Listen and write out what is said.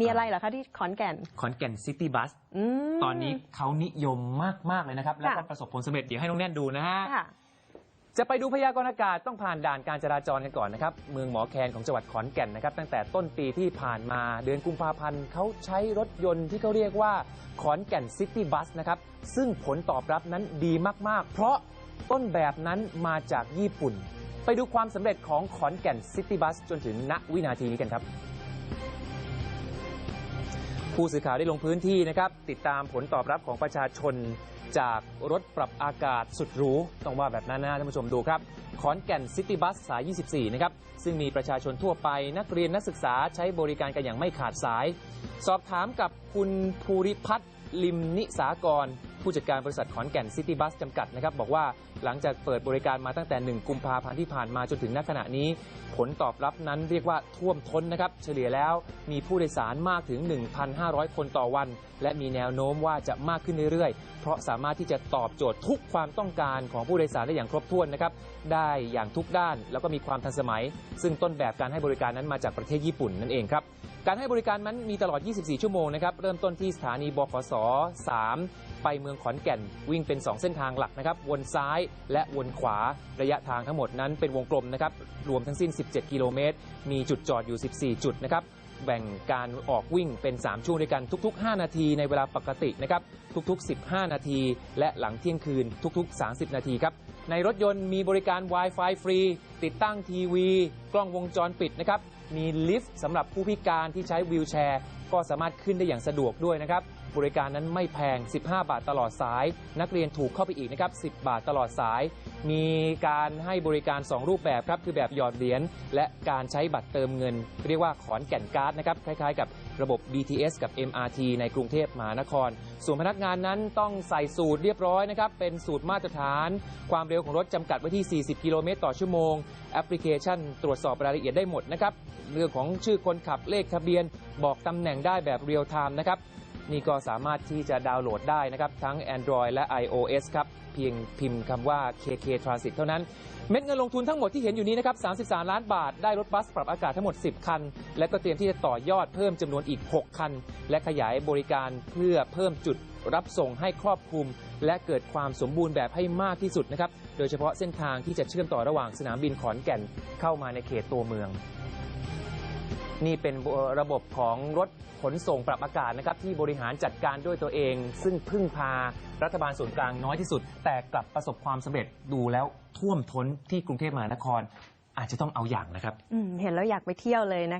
มีอะไรเหรอคะที่ขอนแก่น ขอนแก่นซิตี้บัส อืม ตอนนี้เขานิยมมาก ๆ เลยนะครับ แล้วก็ค่ะ ประสบผลสำเร็จเดี๋ยวให้น้องแน่นดูนะฮะ ค่ะ จะไปดูพยากรณ์อากาศต้องผ่านด่านการจราจรกันก่อนนะครับ เมืองหมอแคนของจังหวัดขอนแก่นนะครับ ตั้งแต่ต้นปีที่ผ่านมาเดือนกุมภาพันธ์เขาใช้รถยนต์ที่เขาเรียกว่าขอนแก่นซิตี้บัสนะครับ ซึ่งผลตอบรับนั้นดีมาก ๆ เพราะต้นแบบนั้นมาจากญี่ปุ่น ไปดูความสำเร็จของขอนแก่นซิตี้บัสจนถึงณวินาทีนี้กันครับ ผู้สื่อข่าวได้ลงพื้นที่นะครับ ติดตามผลตอบรับของประชาชนจากรถปรับอากาศสุดหรูต้องว่าแบบนั้นนะท่านผู้ชมดูครับ ขอนแก่นซิตี้บัสสาย 24 นะครับ ซึ่งมีประชาชนทั่วไปนักเรียนนักศึกษาใช้บริการกันอย่างไม่ขาดสาย สอบถามกับคุณภูริพัฒน์ลิมนิสากร ผู้จัดการบริษัทขอนแก่นซิตี้บัสจำกัดนะครับบอกว่าหลังจากเปิดบริการมาตั้งแต่ 1 กุมภาพันธ์ที่ผ่านมาจนถึงณขณะนี้ ผลตอบรับนั้นเรียกว่าท่วมท้นนะครับ เฉลี่ยแล้วมีผู้โดยสารมากถึง 1,500 คนต่อวัน และมีแนวโน้มว่าจะมากขึ้นเรื่อยๆ เพราะสามารถที่จะตอบโจทย์ทุกความต้องการของผู้โดยสารได้อย่างครบถ้วนนะครับได้อย่างทุกด้านแล้วก็มีความทันสมัย ซึ่งต้นแบบการให้บริการนั้นมาจากประเทศญี่ปุ่นนั่นเองครับ การให้บริการนั้นมีตลอด 24 ชั่วโมงนะครับ เริ่มต้นที่สถานีบขส 3 ไปเมืองขอนแก่น วิ่งเป็น 2 เส้นทางหลักนะครับ วนซ้ายและวนขวา ระยะทางทั้งหมดนั้นเป็นวงกลมนะครับ รวมทั้งสิ้น 17 กิโลเมตร มีจุดจอดอยู่ 14 จุดนะครับ แบ่งการออกวิ่งเป็น 3 ช่วงด้วยกันทุก ๆ 5 นาทีในเวลาปกตินะครับ ทุก ๆ 15 นาที และหลังเที่ยงคืนทุก ๆ 30 นาทีครับ ในรถยนต์มีบริการ Wi-Fi ฟรีติดตั้งทีวี กล้องวงจรปิดนะครับ มีลิฟต์สำหรับผู้พิการที่ใช้วีลแชร์ ก็สามารถขึ้นได้อย่างสะดวกด้วยนะครับ บริการนั้นไม่แพง 15 บาทตลอดสาย นักเรียนถูกเข้าไปอีกนะครับ 10 บาทตลอดสาย มีการให้บริการ 2 รูปแบบครับ คือแบบหยอดเหรียญและการใช้บัตรเติมเงิน เรียกว่าขอนแก่นการ์ดนะครับ คล้ายๆ กับระบบ BTS กับ MRT ในกรุงเทพมหานคร ส่วนพนักงานนั้นต้องใส่สูตรเรียบร้อยนะครับ เป็นสูตรมาตรฐาน ความเร็วของรถจำกัดไว้ที่ 40 กิโลเมตรต่อชั่วโมงแอปพลิเคชัน ตรวจสอบรายละเอียดได้หมดนะครับ เรื่องของชื่อคนขับเลขทะเบียน บอกตำแหน่งได้แบบเรียลไทม์นะครับ นี่ก็สามารถที่จะดาวน์โหลดได้นะครับ ทั้ง Android และ iOS ครับ เพียงพิมพ์คำว่า KK Transit เท่านั้น เม็ดเงินลงทุนทั้งหมดที่เห็นอยู่นี้นะครับ 33 ล้านบาท ได้รถบัสปรับอากาศทั้งหมด 10 คัน และก็เตรียมที่จะต่อยอดเพิ่มจำนวนอีก 6 คัน และขยายบริการเพื่อเพิ่มจุดรับส่งให้ครอบคลุม และเกิดความสมบูรณ์แบบให้มากที่สุดนะครับ โดยเฉพาะเส้นทางที่จะเชื่อมต่อระหว่างสนามบินขอนแก่นเข้ามาในเขตตัวเมือง นี่เป็นระบบของรถขนส่งปรับอากาศนะครับที่บริหารจัดการด้วยตัวเอง ซึ่งพึ่งพารัฐบาลส่วนกลางน้อยที่สุด แต่กลับประสบความสำเร็จดูแล้วท่วมท้นที่กรุงเทพมหานคร อาจจะต้องเอาอย่างนะครับ อืมเห็นแล้วอยากไปเที่ยวเลยนะคะ